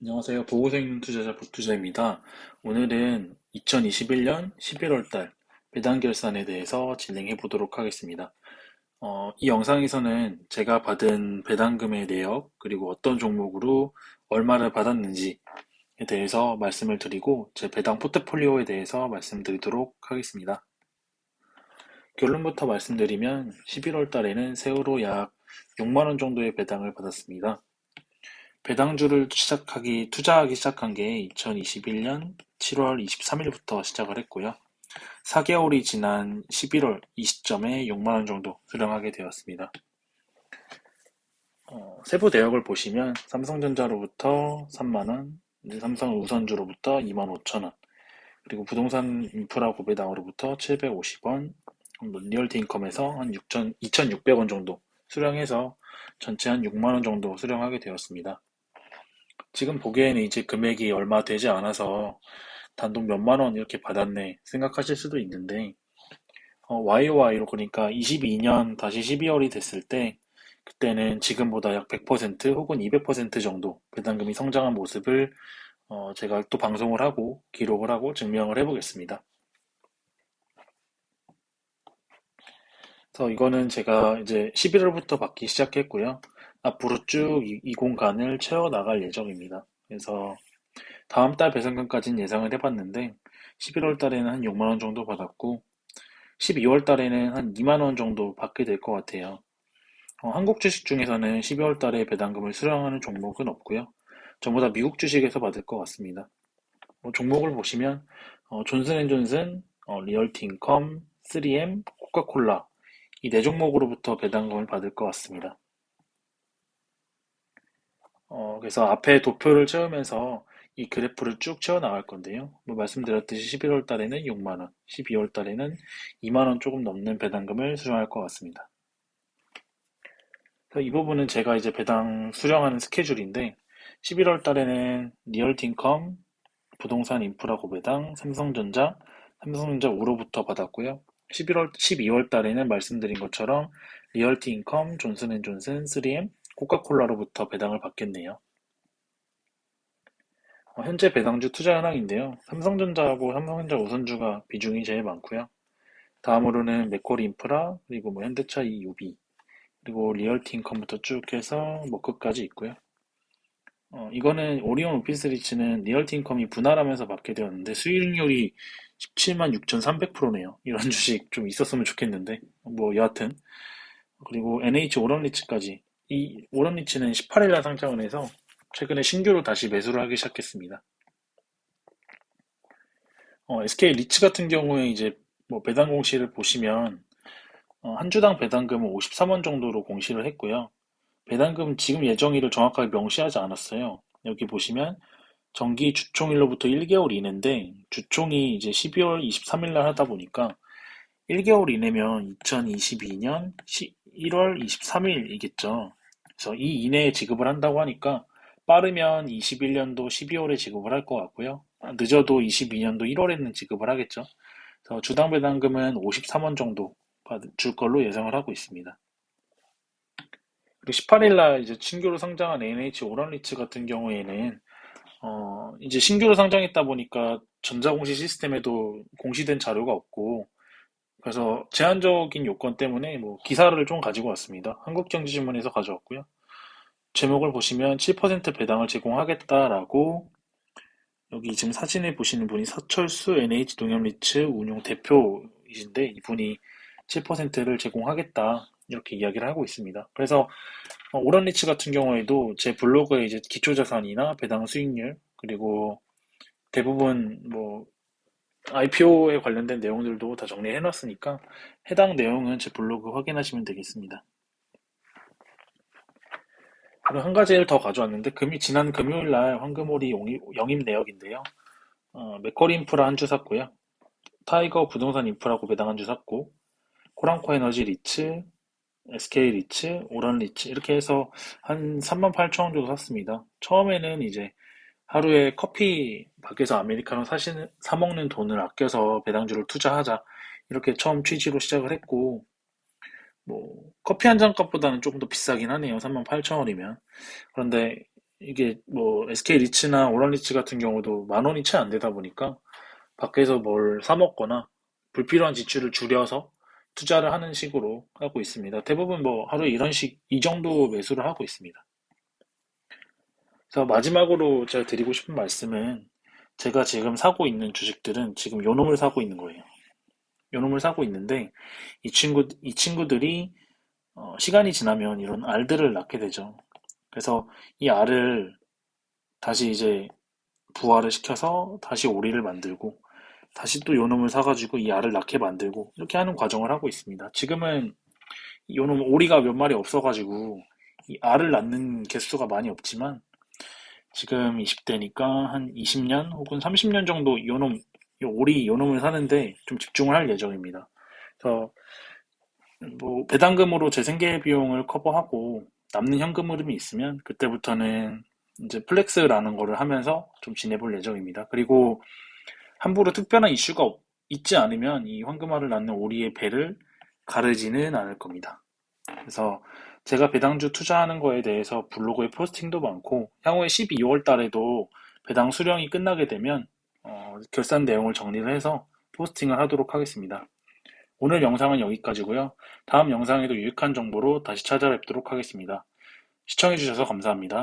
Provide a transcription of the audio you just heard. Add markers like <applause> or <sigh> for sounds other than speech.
안녕하세요. 보고생 투자자 복투자입니다. 오늘은 2021년 11월 달 배당 결산에 대해서 진행해 보도록 하겠습니다. 어, 이 영상에서는 제가 받은 배당금의 내역, 그리고 어떤 종목으로 얼마를 받았는지에 대해서 말씀을 드리고 제 배당 포트폴리오에 대해서 말씀드리도록 하겠습니다. 결론부터 말씀드리면 11월 달에는 세후로 약 6만원 정도의 배당을 받았습니다. 배당주를 시작하기, 투자하기 시작한 게 2021년 7월 23일부터 시작을 했고요. 4개월이 지난 11월 이 시점에 6만원 정도 수령하게 되었습니다. 어, 세부 내역을 보시면 삼성전자로부터 3만원, 삼성 우선주로부터 2만 5천원, 그리고 부동산 인프라 고배당으로부터 750원, 리얼티 인컴에서 한 6천, 2,600원 정도 수령해서 전체 한 6만원 정도 수령하게 되었습니다. 지금 보기에는 이제 금액이 얼마 되지 않아서 단돈 몇만 원 이렇게 받았네 생각하실 수도 있는데 어, YOY로 그러니까 22년 다시 12월이 됐을 때 그때는 지금보다 약 100% 혹은 200% 정도 배당금이 성장한 모습을 어, 제가 또 방송을 하고 기록을 하고 증명을 해보겠습니다. 그래서 이거는 제가 이제 11월부터 받기 시작했고요. 앞으로 쭉 이 공간을 채워나갈 예정입니다. 그래서 다음 달 배상금까지는 예상을 해봤는데 11월 달에는 한 6만 원 정도 받았고 12월 달에는 한 2만 원 정도 받게 될 것 같아요. 어, 한국 주식 중에서는 12월 달에 배당금을 수령하는 종목은 없고요. 전부 다 미국 주식에서 받을 것 같습니다. 뭐 종목을 보시면 어, 존슨앤존슨, 어, 리얼티인컴, 3M, 코카콜라 이 네 종목으로부터 배당금을 받을 것 같습니다. 어, 그래서 앞에 도표를 채우면서 이 그래프를 쭉 채워 나갈 건데요. 뭐 말씀드렸듯이 11월 달에는 6만 원, 12월 달에는 2만 원 조금 넘는 배당금을 수령할 것 같습니다. 이 부분은 제가 이제 배당 수령하는 스케줄인데 11월 달에는 리얼틴컴, 부동산 인프라 고배당, 삼성전자, 삼성전자 우로부터 받았고요. 11월, 12월 달에는 말씀드린 것처럼 리얼티 인컴, 존슨앤존슨, 3M, 코카콜라로부터 배당을 받겠네요. 어, 현재 배당주 투자 현황인데요. 삼성전자하고 삼성전자 우선주가 비중이 제일 많고요. 다음으로는 맥콜리 인프라, 그리고 뭐 현대차 EUB, 그리고 리얼티 인컴부터 쭉 해서 뭐 끝까지 있고요. 어, 이거는 오리온 오피스 리츠는 리얼티 인컴이 분할하면서 받게 되었는데 수익률이 17만 6,300%네요. 이런 <laughs> 주식 좀 있었으면 좋겠는데 뭐 여하튼 그리고 NH 오런리츠까지 이 오런리치는 18일날 상장을 해서 최근에 신규로 다시 매수를 하기 시작했습니다. 어, SK 리츠 같은 경우에 이제 뭐 배당 공시를 보시면 어, 한 주당 배당금은 53원 정도로 공시를 했고요. 배당금 지금 예정일을 정확하게 명시하지 않았어요. 여기 보시면 정기 주총일로부터 1개월 이내인데 주총이 이제 12월 23일 날 하다 보니까 1개월 이내면 2022년 1월 23일이겠죠. 그래서 이 이내에 지급을 한다고 하니까 빠르면 21년도 12월에 지급을 할 것 같고요. 늦어도 22년도 1월에는 지급을 하겠죠. 그래서 주당 배당금은 53원 정도 줄 걸로 예상을 하고 있습니다. 그리고 18일 날 이제 신규로 상장한 NH 오런리츠 같은 경우에는 어 이제 신규로 상장했다 보니까 전자공시 시스템에도 공시된 자료가 없고 그래서 제한적인 요건 때문에 뭐 기사를 좀 가지고 왔습니다. 한국경제신문에서 가져왔고요. 제목을 보시면 7% 배당을 제공하겠다라고 여기 지금 사진에 보시는 분이 서철수 NH농협리츠 운용 대표이신데 이분이 7%를 제공하겠다 이렇게 이야기를 하고 있습니다. 그래서 어, 오런리츠 같은 경우에도 제 블로그에 이제 기초자산이나 배당 수익률 그리고 대부분 뭐 IPO에 관련된 내용들도 다 정리해 놨으니까 해당 내용은 제 블로그 확인하시면 되겠습니다. 그리고 한 가지를 더 가져왔는데 금이 지난 금요일 날 황금오리 영입 내역인데요. 어, 맥커리 인프라 한 주 샀고요. 타이거 부동산 인프라고 배당 한 주 샀고 코랑코 에너지 리츠, SK 리츠, 오런 리츠 이렇게 해서 한 3만 8천 원 정도 샀습니다. 처음에는 이제 하루에 커피 밖에서 아메리카노 사시는, 사 먹는 돈을 아껴서 배당주를 투자하자. 이렇게 처음 취지로 시작을 했고, 뭐, 커피 한 잔 값보다는 조금 더 비싸긴 하네요. 38,000원이면. 그런데 이게 뭐 SK 리츠나 오란 리츠 같은 경우도 만 원이 채 안 되다 보니까 밖에서 뭘 사 먹거나 불필요한 지출을 줄여서 투자를 하는 식으로 하고 있습니다. 대부분 뭐 하루에 이런 식, 이 정도 매수를 하고 있습니다. 그래서 마지막으로 제가 드리고 싶은 말씀은 제가 지금 사고 있는 주식들은 지금 요놈을 사고 있는 거예요. 요놈을 사고 있는데 이 친구, 이 친구들이 어, 시간이 지나면 이런 알들을 낳게 되죠. 그래서 이 알을 다시 이제 부화를 시켜서 다시 오리를 만들고 다시 또 요놈을 사가지고 이 알을 낳게 만들고 이렇게 하는 과정을 하고 있습니다. 지금은 요놈 오리가 몇 마리 없어가지고 이 알을 낳는 개수가 많이 없지만 지금 20대니까 한 20년 혹은 30년 정도 요놈 요 오리 요놈을 사는데 좀 집중을 할 예정입니다. 그래서 뭐 배당금으로 제 생계 비용을 커버하고 남는 현금 흐름이 있으면 그때부터는 이제 플렉스라는 거를 하면서 좀 지내볼 예정입니다. 그리고 함부로 특별한 이슈가 없- 있지 않으면 이 황금알을 낳는 오리의 배를 가르지는 않을 겁니다. 그래서 제가 배당주 투자하는 거에 대해서 블로그에 포스팅도 많고 향후에 12월 달에도 배당 수령이 끝나게 되면 어, 결산 내용을 정리를 해서 포스팅을 하도록 하겠습니다. 오늘 영상은 여기까지고요. 다음 영상에도 유익한 정보로 다시 찾아뵙도록 하겠습니다. 시청해주셔서 감사합니다.